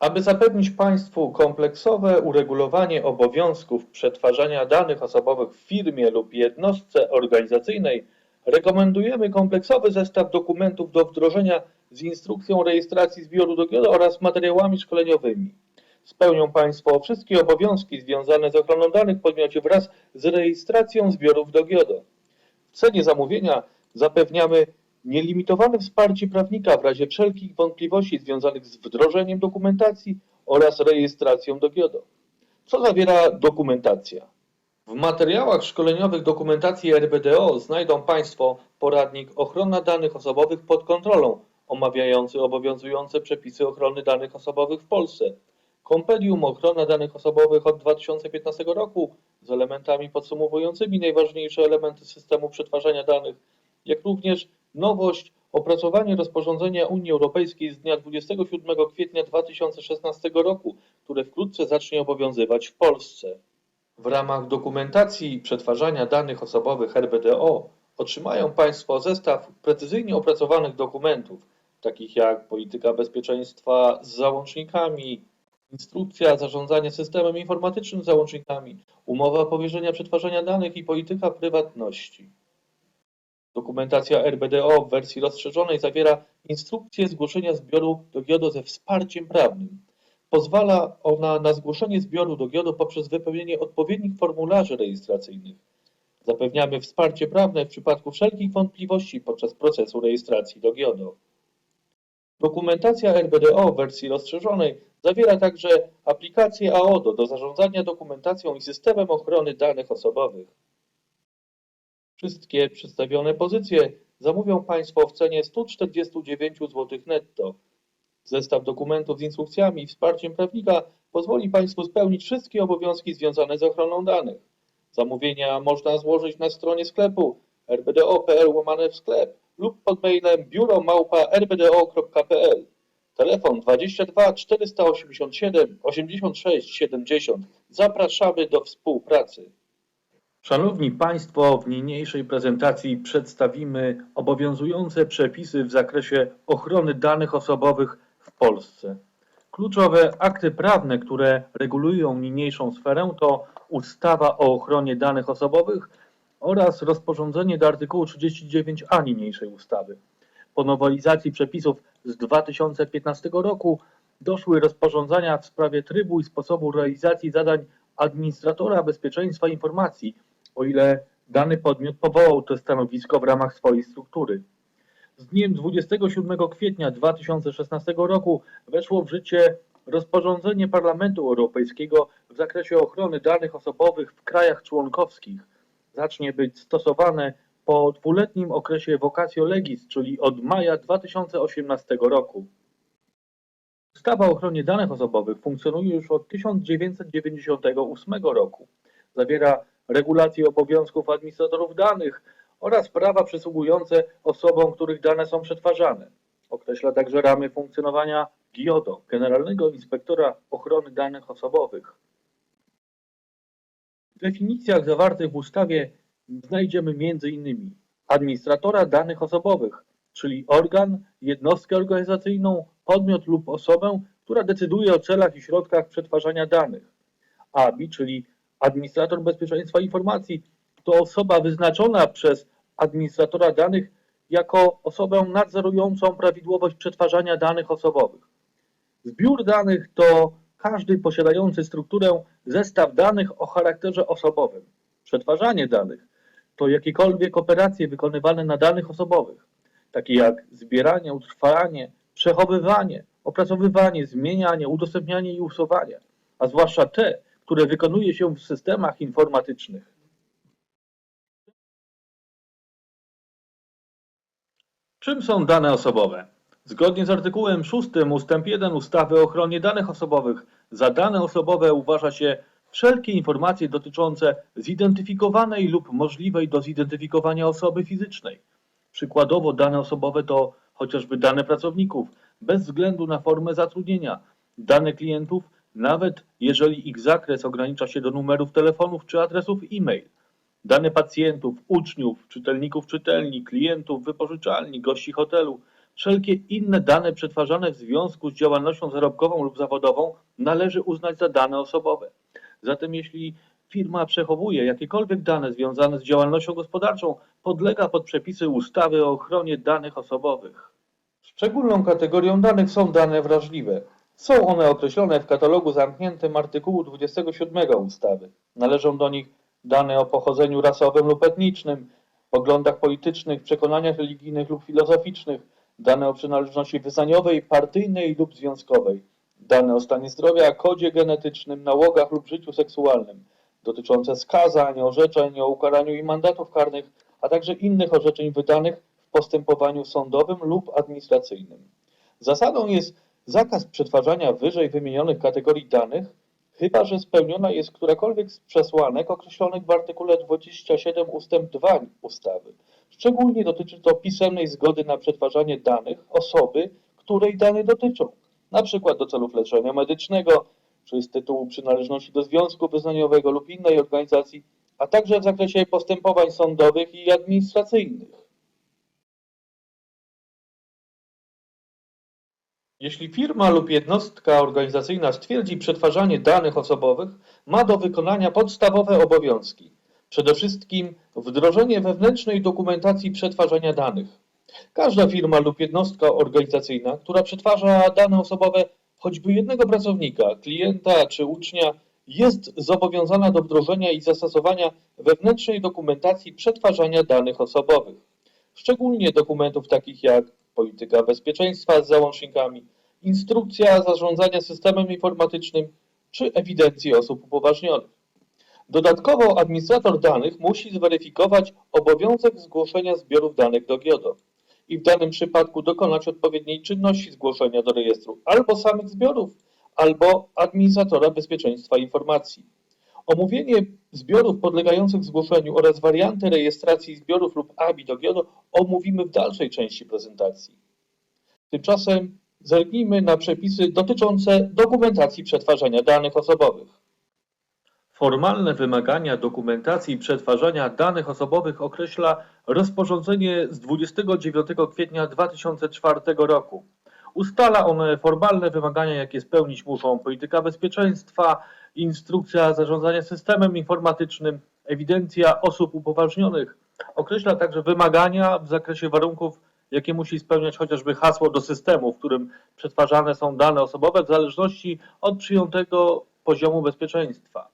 Aby zapewnić Państwu kompleksowe uregulowanie obowiązków przetwarzania danych osobowych w firmie lub jednostce organizacyjnej, rekomendujemy kompleksowy zestaw dokumentów do wdrożenia z instrukcją rejestracji zbioru do GIODO oraz materiałami szkoleniowymi. Spełnią Państwo wszystkie obowiązki związane z ochroną danych w podmiocie wraz z rejestracją zbiorów do GIODO. W cenie zamówienia zapewniamy nielimitowane wsparcie prawnika w razie wszelkich wątpliwości związanych z wdrożeniem dokumentacji oraz rejestracją do GIODO. Co zawiera dokumentacja? W materiałach szkoleniowych dokumentacji RBDO znajdą Państwo poradnik Ochrona danych osobowych pod kontrolą, omawiający obowiązujące przepisy ochrony danych osobowych w Polsce, kompendium Ochrona danych osobowych od 2015 roku z elementami podsumowującymi najważniejsze elementy systemu przetwarzania danych, jak również nowość opracowanie rozporządzenia Unii Europejskiej z dnia 27 kwietnia 2016 roku, które wkrótce zacznie obowiązywać w Polsce. W ramach dokumentacji przetwarzania danych osobowych RBDO otrzymają Państwo zestaw precyzyjnie opracowanych dokumentów, takich jak polityka bezpieczeństwa z załącznikami, instrukcja zarządzania systemem informatycznym z załącznikami, umowa powierzenia przetwarzania danych i polityka prywatności. Dokumentacja RBDO w wersji rozszerzonej zawiera instrukcję zgłoszenia zbioru do GIODO ze wsparciem prawnym. Pozwala ona na zgłoszenie zbioru do GIODO poprzez wypełnienie odpowiednich formularzy rejestracyjnych. Zapewniamy wsparcie prawne w przypadku wszelkich wątpliwości podczas procesu rejestracji do GIODO. Dokumentacja RBDO w wersji rozszerzonej zawiera także aplikację AODO do zarządzania dokumentacją i systemem ochrony danych osobowych. Wszystkie przedstawione pozycje zamówią Państwo w cenie 149 zł netto. Zestaw dokumentów z instrukcjami i wsparciem prawnika pozwoli Państwu spełnić wszystkie obowiązki związane z ochroną danych. Zamówienia można złożyć na stronie sklepu rbdo.pl łamane w sklep lub pod mailem biuro@rbdo.pl. Telefon 22 487 86 70. Zapraszamy do współpracy. Szanowni Państwo, w niniejszej prezentacji przedstawimy obowiązujące przepisy w zakresie ochrony danych osobowych w Polsce. Kluczowe akty prawne, które regulują niniejszą sferę to ustawa o ochronie danych osobowych oraz rozporządzenie do artykułu 39a niniejszej ustawy. Po nowelizacji przepisów z 2015 roku doszły rozporządzenia w sprawie trybu i sposobu realizacji zadań administratora bezpieczeństwa informacji, o ile dany podmiot powołał to stanowisko w ramach swojej struktury. Z dniem 27 kwietnia 2016 roku weszło w życie rozporządzenie Parlamentu Europejskiego w zakresie ochrony danych osobowych w krajach członkowskich. Zacznie być stosowane po dwuletnim okresie vacatio legis, czyli od maja 2018 roku. Ustawa o ochronie danych osobowych funkcjonuje już od 1998 roku. Zawiera regulacje obowiązków administratorów danych oraz prawa przysługujące osobom, których dane są przetwarzane. Określa także ramy funkcjonowania GIODO, Generalnego Inspektora Ochrony Danych Osobowych. W definicjach zawartych w ustawie znajdziemy m.in. administratora danych osobowych, czyli organ, jednostkę organizacyjną, podmiot lub osobę, która decyduje o celach i środkach przetwarzania danych. ABI, czyli administrator bezpieczeństwa informacji, to osoba wyznaczona przez administratora danych jako osobę nadzorującą prawidłowość przetwarzania danych osobowych. Zbiór danych to każdy posiadający strukturę zestaw danych o charakterze osobowym. Przetwarzanie danych to jakiekolwiek operacje wykonywane na danych osobowych, takie jak zbieranie, utrwalanie, przechowywanie, opracowywanie, zmienianie, udostępnianie i usuwanie, a zwłaszcza te, które wykonuje się w systemach informatycznych. Czym są dane osobowe? Zgodnie z artykułem 6 ust. 1 ustawy o ochronie danych osobowych za dane osobowe uważa się wszelkie informacje dotyczące zidentyfikowanej lub możliwej do zidentyfikowania osoby fizycznej. Przykładowo dane osobowe to chociażby dane pracowników, bez względu na formę zatrudnienia, dane klientów, nawet jeżeli ich zakres ogranicza się do numerów telefonów czy adresów e-mail. Dane pacjentów, uczniów, czytelników czytelni, klientów wypożyczalni, gości hotelu, Wszelkie inne dane przetwarzane w związku z działalnością zarobkową lub zawodową należy uznać za dane osobowe. Zatem jeśli firma przechowuje jakiekolwiek dane związane z działalnością gospodarczą, podlega pod przepisy ustawy o ochronie danych osobowych. Szczególną kategorią danych są dane wrażliwe. Są one określone w katalogu zamkniętym artykułu 27 ustawy. Należą do nich dane o pochodzeniu rasowym lub etnicznym, poglądach politycznych, przekonaniach religijnych lub filozoficznych, dane o przynależności wyznaniowej, partyjnej lub związkowej, dane o stanie zdrowia, kodzie genetycznym, nałogach lub życiu seksualnym, dotyczące skazań, orzeczeń o ukaraniu i mandatów karnych, a także innych orzeczeń wydanych w postępowaniu sądowym lub administracyjnym. Zasadą jest zakaz przetwarzania wyżej wymienionych kategorii danych, chyba że spełniona jest którakolwiek z przesłanek określonych w artykule 27 ust. 2 ustawy. Szczególnie dotyczy to pisemnej zgody na przetwarzanie danych osoby, której dane dotyczą, przykład do celów leczenia medycznego, czy z tytułu przynależności do związku wyznaniowego lub innej organizacji, a także w zakresie postępowań sądowych i administracyjnych. Jeśli firma lub jednostka organizacyjna stwierdzi przetwarzanie danych osobowych, ma do wykonania podstawowe obowiązki. Przede wszystkim wdrożenie wewnętrznej dokumentacji przetwarzania danych. Każda firma lub jednostka organizacyjna, która przetwarza dane osobowe choćby jednego pracownika, klienta czy ucznia, jest zobowiązana do wdrożenia i zastosowania wewnętrznej dokumentacji przetwarzania danych osobowych, szczególnie dokumentów takich jak polityka bezpieczeństwa z załącznikami, instrukcja zarządzania systemem informatycznym czy ewidencji osób upoważnionych. Dodatkowo administrator danych musi zweryfikować obowiązek zgłoszenia zbiorów danych do GIODO i w danym przypadku dokonać odpowiedniej czynności zgłoszenia do rejestru albo samych zbiorów, albo administratora bezpieczeństwa informacji. Omówienie zbiorów podlegających zgłoszeniu oraz warianty rejestracji zbiorów lub ABI do GIODO omówimy w dalszej części prezentacji. Tymczasem zerknijmy na przepisy dotyczące dokumentacji przetwarzania danych osobowych. Formalne wymagania dokumentacji przetwarzania danych osobowych określa rozporządzenie z 29 kwietnia 2004 roku. Ustala one formalne wymagania, jakie spełnić muszą polityka bezpieczeństwa, instrukcja zarządzania systemem informatycznym, ewidencja osób upoważnionych. Określa także wymagania w zakresie warunków, jakie musi spełniać chociażby hasło do systemu, w którym przetwarzane są dane osobowe w zależności od przyjętego poziomu bezpieczeństwa.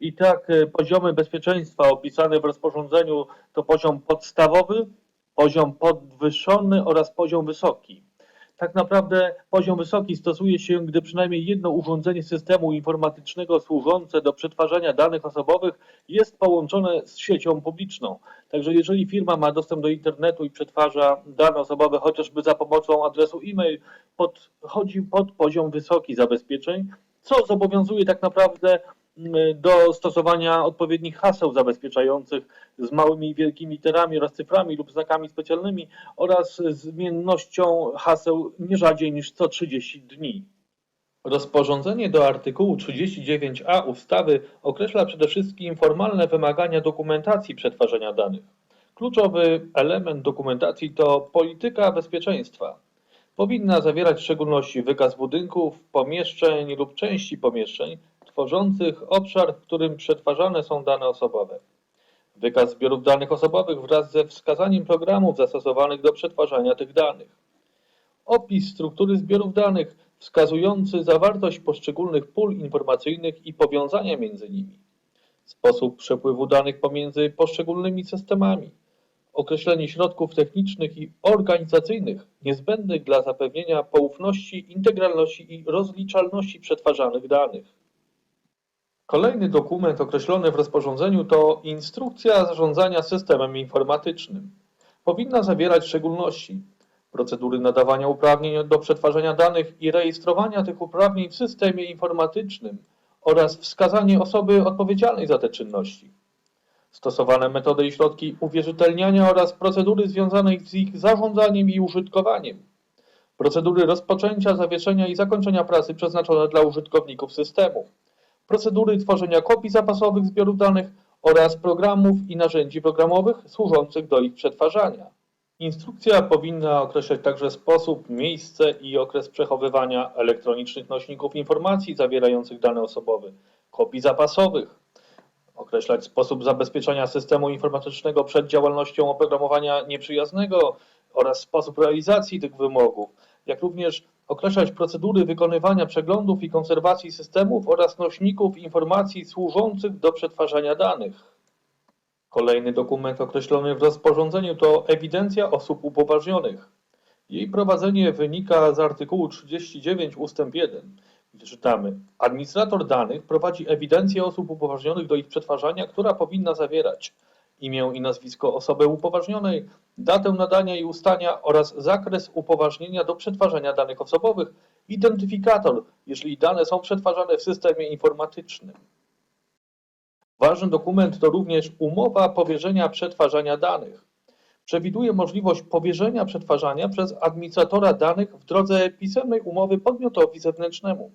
I tak e, poziomy bezpieczeństwa opisane w rozporządzeniu to poziom podstawowy, poziom podwyższony oraz poziom wysoki. Tak naprawdę poziom wysoki stosuje się, gdy przynajmniej jedno urządzenie systemu informatycznego służące do przetwarzania danych osobowych jest połączone z siecią publiczną. Także jeżeli firma ma dostęp do internetu i przetwarza dane osobowe chociażby za pomocą adresu e-mail, podchodzi pod poziom wysoki zabezpieczeń, co zobowiązuje tak naprawdę do stosowania odpowiednich haseł zabezpieczających z małymi i wielkimi literami oraz cyframi lub znakami specjalnymi oraz zmiennością haseł nie rzadziej niż co 30 dni. Rozporządzenie do artykułu 39a ustawy określa przede wszystkim formalne wymagania dokumentacji przetwarzania danych. Kluczowy element dokumentacji to polityka bezpieczeństwa. Powinna zawierać w szczególności wykaz budynków, pomieszczeń lub części pomieszczeń, tworzących obszar, w którym przetwarzane są dane osobowe. Wykaz zbiorów danych osobowych wraz ze wskazaniem programów zastosowanych do przetwarzania tych danych. Opis struktury zbiorów danych wskazujący zawartość poszczególnych pól informacyjnych i powiązania między nimi. Sposób przepływu danych pomiędzy poszczególnymi systemami. Określenie środków technicznych i organizacyjnych niezbędnych dla zapewnienia poufności, integralności i rozliczalności przetwarzanych danych. Kolejny dokument określony w rozporządzeniu to Instrukcja zarządzania systemem informatycznym. Powinna zawierać w szczególności procedury nadawania uprawnień do przetwarzania danych i rejestrowania tych uprawnień w systemie informatycznym oraz wskazanie osoby odpowiedzialnej za te czynności. Stosowane metody i środki uwierzytelniania oraz procedury związane z ich zarządzaniem i użytkowaniem. Procedury rozpoczęcia, zawieszenia i zakończenia pracy przeznaczone dla użytkowników systemu procedury tworzenia kopii zapasowych zbiorów danych oraz programów i narzędzi programowych służących do ich przetwarzania. Instrukcja powinna określać także sposób, miejsce i okres przechowywania elektronicznych nośników informacji zawierających dane osobowe, kopii zapasowych, określać sposób zabezpieczenia systemu informatycznego przed działalnością oprogramowania nieprzyjaznego oraz sposób realizacji tych wymogów, jak również określać procedury wykonywania przeglądów i konserwacji systemów oraz nośników informacji służących do przetwarzania danych. Kolejny dokument określony w rozporządzeniu to ewidencja osób upoważnionych. Jej prowadzenie wynika z artykułu 39 ust. 1, gdzie czytamy: Administrator danych prowadzi ewidencję osób upoważnionych do ich przetwarzania, która powinna zawierać imię i nazwisko osoby upoważnionej, datę nadania i ustania oraz zakres upoważnienia do przetwarzania danych osobowych, identyfikator, jeżeli dane są przetwarzane w systemie informatycznym. Ważny dokument to również umowa powierzenia przetwarzania danych. Przewiduje możliwość powierzenia przetwarzania przez administratora danych w drodze pisemnej umowy podmiotowi zewnętrznemu.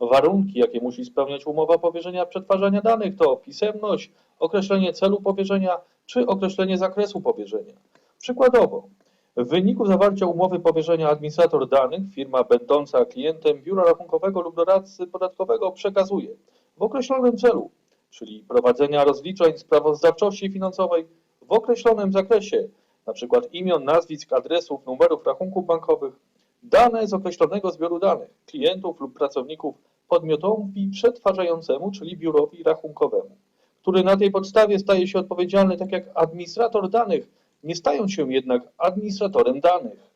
Warunki, jakie musi spełniać umowa powierzenia przetwarzania danych, to pisemność, określenie celu powierzenia czy określenie zakresu powierzenia. Przykładowo, w wyniku zawarcia umowy powierzenia administrator danych, firma będąca klientem biura rachunkowego lub doradcy podatkowego przekazuje w określonym celu, czyli prowadzenia rozliczeń sprawozdawczości finansowej w określonym zakresie, np. imion, nazwisk, adresów, numerów rachunków bankowych, dane z określonego zbioru danych klientów lub pracowników podmiotowi przetwarzającemu, czyli biurowi rachunkowemu, który na tej podstawie staje się odpowiedzialny tak jak administrator danych, nie stając się jednak administratorem danych.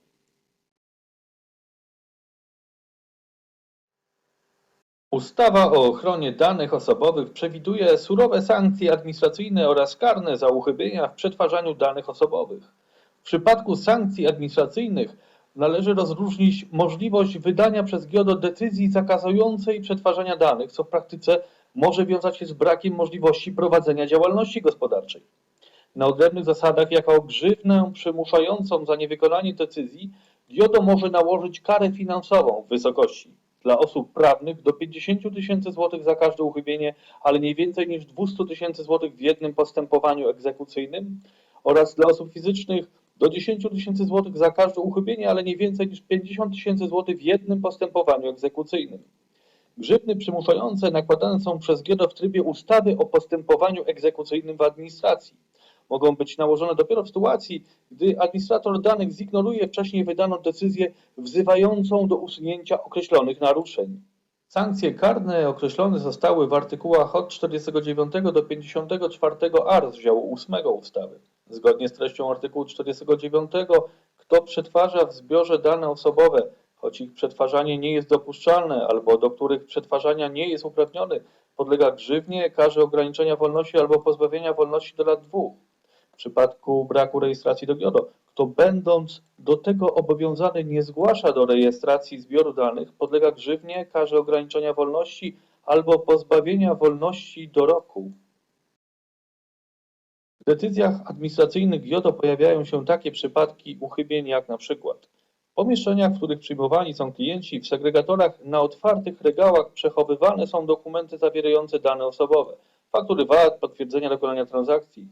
Ustawa o ochronie danych osobowych przewiduje surowe sankcje administracyjne oraz karne za uchybienia w przetwarzaniu danych osobowych. W przypadku sankcji administracyjnych należy rozróżnić możliwość wydania przez GIODO decyzji zakazującej przetwarzania danych, co w praktyce może wiązać się z brakiem możliwości prowadzenia działalności gospodarczej. Na odrębnych zasadach, jako grzywnę przymuszającą za niewykonanie decyzji, GIODO może nałożyć karę finansową w wysokości dla osób prawnych do 50 tysięcy złotych za każde uchybienie, ale nie więcej niż 200 tysięcy złotych w jednym postępowaniu egzekucyjnym oraz dla osób fizycznych do 10 tysięcy złotych za każde uchybienie, ale nie więcej niż 50 tysięcy złotych w jednym postępowaniu egzekucyjnym. Grzywny przymuszające nakładane są przez GIODO w trybie ustawy o postępowaniu egzekucyjnym w administracji. Mogą być nałożone dopiero w sytuacji, gdy administrator danych zignoruje wcześniej wydaną decyzję wzywającą do usunięcia określonych naruszeń. Sankcje karne określone zostały w artykułach od 49 do 54 a rozdziału 8 ustawy. Zgodnie z treścią artykułu 49, kto przetwarza w zbiorze dane osobowe, choć ich przetwarzanie nie jest dopuszczalne albo do których przetwarzania nie jest uprawniony, podlega grzywnie, karze ograniczenia wolności albo pozbawienia wolności do lat dwóch. W przypadku braku rejestracji do GIODO, kto będąc do tego obowiązany nie zgłasza do rejestracji zbioru danych, podlega grzywnie, karze ograniczenia wolności albo pozbawienia wolności do roku. W decyzjach administracyjnych GIODO pojawiają się takie przypadki uchybień jak na przykład w pomieszczeniach, w których przyjmowani są klienci, w segregatorach na otwartych regałach przechowywane są dokumenty zawierające dane osobowe, faktury VAT, potwierdzenia dokonania transakcji.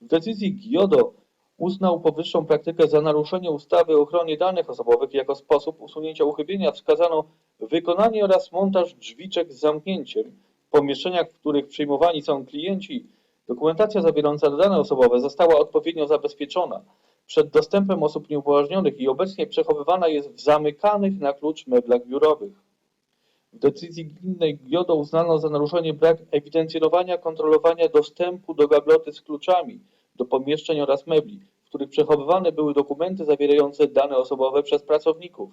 W decyzji GIODO uznał powyższą praktykę za naruszenie ustawy o ochronie danych osobowych jako sposób usunięcia uchybienia wskazano wykonanie oraz montaż drzwiczek z zamknięciem w pomieszczeniach, w których przyjmowani są klienci. Dokumentacja zawierająca dane osobowe została odpowiednio zabezpieczona przed dostępem osób nieupoważnionych i obecnie przechowywana jest w zamykanych na klucz meblach biurowych. W decyzji gminnej GIODO uznano za naruszenie brak ewidencjonowania, kontrolowania dostępu do gabloty z kluczami do pomieszczeń oraz mebli, w których przechowywane były dokumenty zawierające dane osobowe przez pracowników.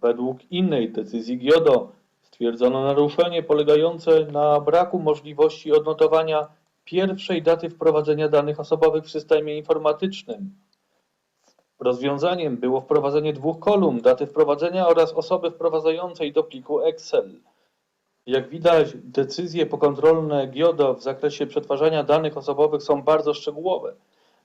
Według innej decyzji GIODO stwierdzono naruszenie polegające na braku możliwości odnotowania pierwszej daty wprowadzenia danych osobowych w systemie informatycznym. Rozwiązaniem było wprowadzenie dwóch kolumn, daty wprowadzenia oraz osoby wprowadzającej do pliku Excel. Jak widać, decyzje pokontrolne GIODO w zakresie przetwarzania danych osobowych są bardzo szczegółowe.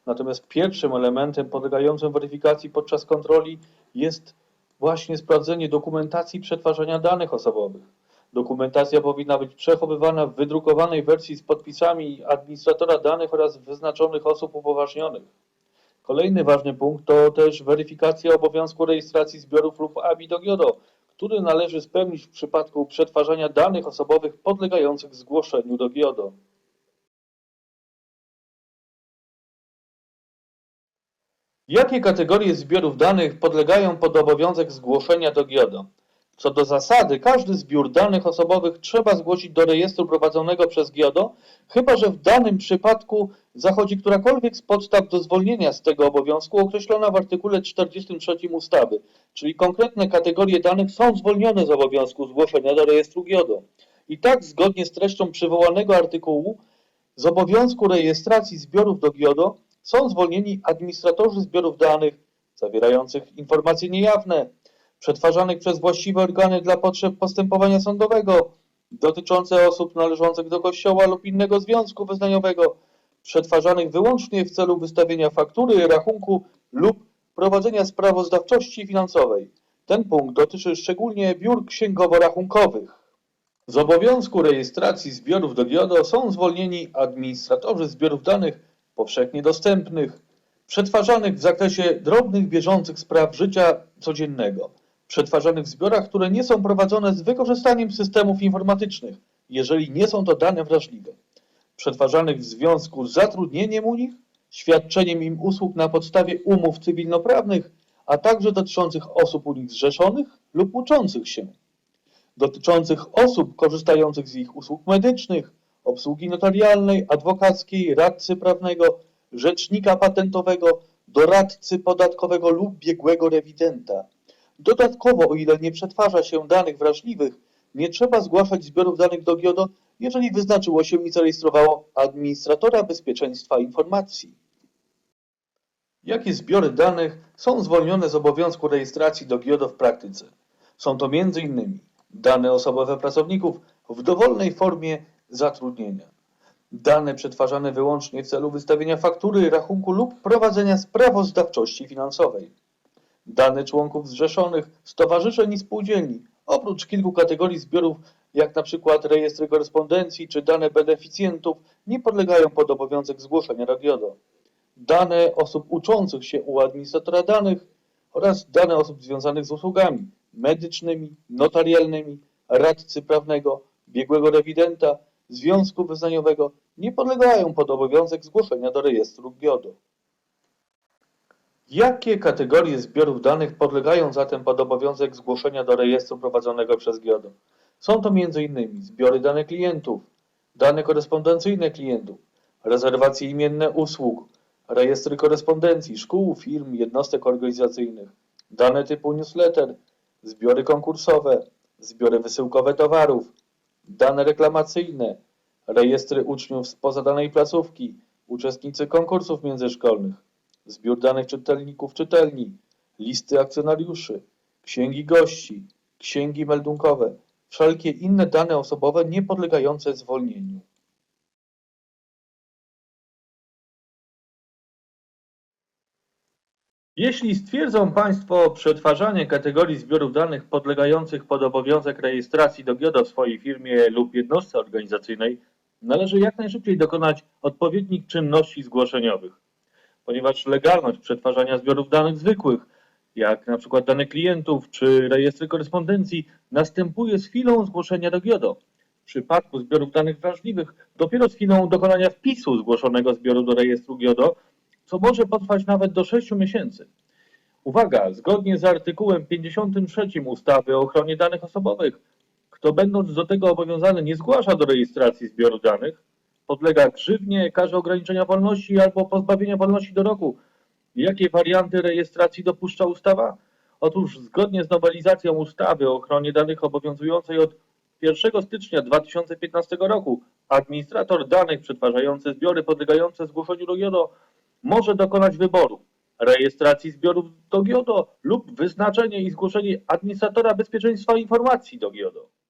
Natomiast pierwszym elementem podlegającym weryfikacji podczas kontroli jest właśnie sprawdzenie dokumentacji przetwarzania danych osobowych. Dokumentacja powinna być przechowywana w wydrukowanej wersji z podpisami administratora danych oraz wyznaczonych osób upoważnionych. Kolejny ważny punkt to też weryfikacja obowiązku rejestracji zbiorów lub ABI do GIODO, który należy spełnić w przypadku przetwarzania danych osobowych podlegających zgłoszeniu do GIODO. Jakie kategorie zbiorów danych podlegają pod obowiązek zgłoszenia do GIODO? Co do zasady, każdy zbiór danych osobowych trzeba zgłosić do rejestru prowadzonego przez GIODO, chyba że w danym przypadku zachodzi którakolwiek z podstaw do zwolnienia z tego obowiązku określona w artykule 43 ustawy, czyli konkretne kategorie danych są zwolnione z obowiązku zgłoszenia do rejestru GIODO. I tak, zgodnie z treścią przywołanego artykułu, z obowiązku rejestracji zbiorów do GIODO są zwolnieni administratorzy zbiorów danych zawierających informacje niejawne, przetwarzanych przez właściwe organy dla potrzeb postępowania sądowego, dotyczące osób należących do Kościoła lub innego związku wyznaniowego, przetwarzanych wyłącznie w celu wystawienia faktury, rachunku lub prowadzenia sprawozdawczości finansowej. Ten punkt dotyczy szczególnie biur księgowo-rachunkowych. Z obowiązku rejestracji zbiorów do GIODO są zwolnieni administratorzy zbiorów danych powszechnie dostępnych, przetwarzanych w zakresie drobnych, bieżących spraw życia codziennego, przetwarzanych w zbiorach, które nie są prowadzone z wykorzystaniem systemów informatycznych, jeżeli nie są to dane wrażliwe, przetwarzanych w związku z zatrudnieniem u nich, świadczeniem im usług na podstawie umów cywilnoprawnych, a także dotyczących osób u nich zrzeszonych lub uczących się dotyczących osób korzystających z ich usług medycznych, obsługi notarialnej, adwokackiej, radcy prawnego, rzecznika patentowego, doradcy podatkowego lub biegłego rewidenta. Dodatkowo, o ile nie przetwarza się danych wrażliwych, nie trzeba zgłaszać zbiorów danych do GIODO, jeżeli wyznaczyło się i zarejestrowało administratora bezpieczeństwa informacji. Jakie zbiory danych są zwolnione z obowiązku rejestracji do GIODO w praktyce? Są to m.in. dane osobowe pracowników w dowolnej formie zatrudnienia, dane przetwarzane wyłącznie w celu wystawienia faktury, rachunku lub prowadzenia sprawozdawczości finansowej, dane członków zrzeszonych, stowarzyszeń i spółdzielni, oprócz kilku kategorii zbiorów, jak na przykład rejestry korespondencji czy dane beneficjentów, nie podlegają pod obowiązek zgłoszenia do GIODO dane osób uczących się u administratora danych oraz dane osób związanych z usługami medycznymi, notarialnymi, radcy prawnego, biegłego rewidenta, związku wyznaniowego nie podlegają pod obowiązek zgłoszenia do rejestru GIODO. Jakie kategorie zbiorów danych podlegają zatem pod obowiązek zgłoszenia do rejestru prowadzonego przez GIODO? Są to m.in. zbiory danych klientów, dane korespondencyjne klientów, rezerwacje imienne usług, rejestry korespondencji, szkół, firm, jednostek organizacyjnych, dane typu newsletter, zbiory konkursowe, zbiory wysyłkowe towarów, dane reklamacyjne, rejestry uczniów spoza danej placówki, uczestnicy konkursów międzyszkolnych, zbiór danych czytelników czytelni, listy akcjonariuszy, księgi gości, księgi meldunkowe, wszelkie inne dane osobowe nie podlegające zwolnieniu. Jeśli stwierdzą Państwo przetwarzanie kategorii zbiorów danych podlegających pod obowiązek rejestracji do GIODO w swojej firmie lub jednostce organizacyjnej, należy jak najszybciej dokonać odpowiednich czynności zgłoszeniowych, ponieważ legalność przetwarzania zbiorów danych zwykłych, jak na przykład dane klientów czy rejestry korespondencji, następuje z chwilą zgłoszenia do GIODO. W przypadku zbiorów danych wrażliwych dopiero z chwilą dokonania wpisu zgłoszonego zbioru do rejestru GIODO co może potrwać nawet do 6 miesięcy. Uwaga, zgodnie z artykułem 53 ustawy o ochronie danych osobowych, kto będąc do tego obowiązany nie zgłasza do rejestracji zbioru danych, podlega grzywnie, karze ograniczenia wolności albo pozbawienia wolności do roku. Jakie warianty rejestracji dopuszcza ustawa? Otóż zgodnie z nowelizacją ustawy o ochronie danych obowiązującej od 1 stycznia 2015 roku administrator danych przetwarzający zbiory podlegające zgłoszeniu do GIODO może dokonać wyboru rejestracji zbiorów do GIODO lub wyznaczenie i zgłoszenie administratora bezpieczeństwa informacji do GIODO.